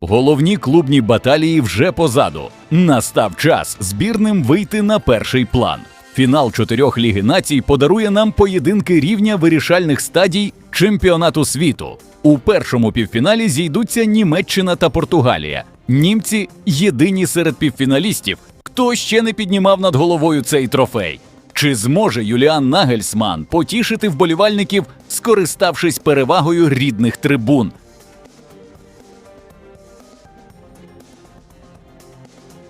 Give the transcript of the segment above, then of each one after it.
Головні клубні баталії вже позаду. Настав час збірним вийти на перший план. Фінал чотирьох Ліги націй подарує нам поєдинки рівня вирішальних стадій чемпіонату світу. У першому півфіналі зійдуться Німеччина та Португалія. Німці єдині серед півфіналістів. Хто ще не піднімав над головою цей трофей? Чи зможе Юліан Нагельсман потішити вболівальників, скориставшись перевагою рідних трибун?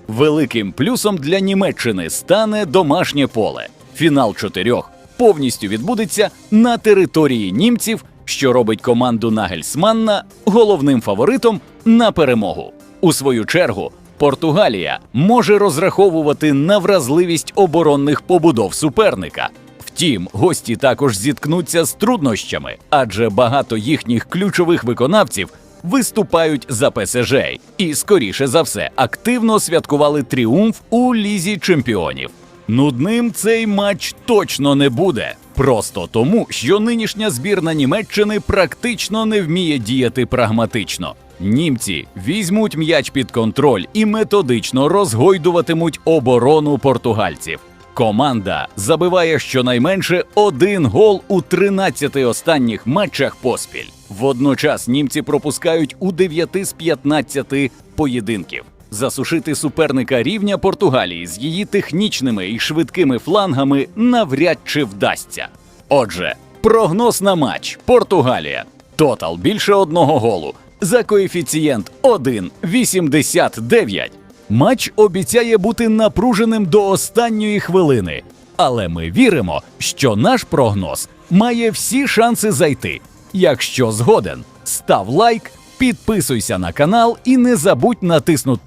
Великим плюсом для Німеччини стане домашнє поле. Фінал чотирьох повністю відбудеться на території німців, що робить команду Нагельсманна головним фаворитом на перемогу. У свою чергу, Португалія може розраховувати на вразливість оборонних побудов суперника. Втім, гості також зіткнуться з труднощами, адже багато їхніх ключових виконавців виступають за ПСЖ і, скоріше за все, активно святкували тріумф у лізі чемпіонів. Нудним цей матч точно не буде, просто тому, що нинішня збірна Німеччини практично не вміє діяти прагматично. Німці візьмуть м'яч під контроль і методично розгойдуватимуть оборону португальців. Команда забиває щонайменше один гол у 13 останніх матчах поспіль. Водночас німці пропускають у 9 з 15 поєдинків. Засушити суперника рівня Португалії з її технічними і швидкими флангами навряд чи вдасться. Отже, прогноз на матч Португалія. Тотал більше одного голу. За коефіцієнт 1,89. Матч обіцяє бути напруженим до останньої хвилини. Але ми віримо, що наш прогноз має всі шанси зайти. Якщо згоден, став лайк, підписуйся на канал і не забудь натиснути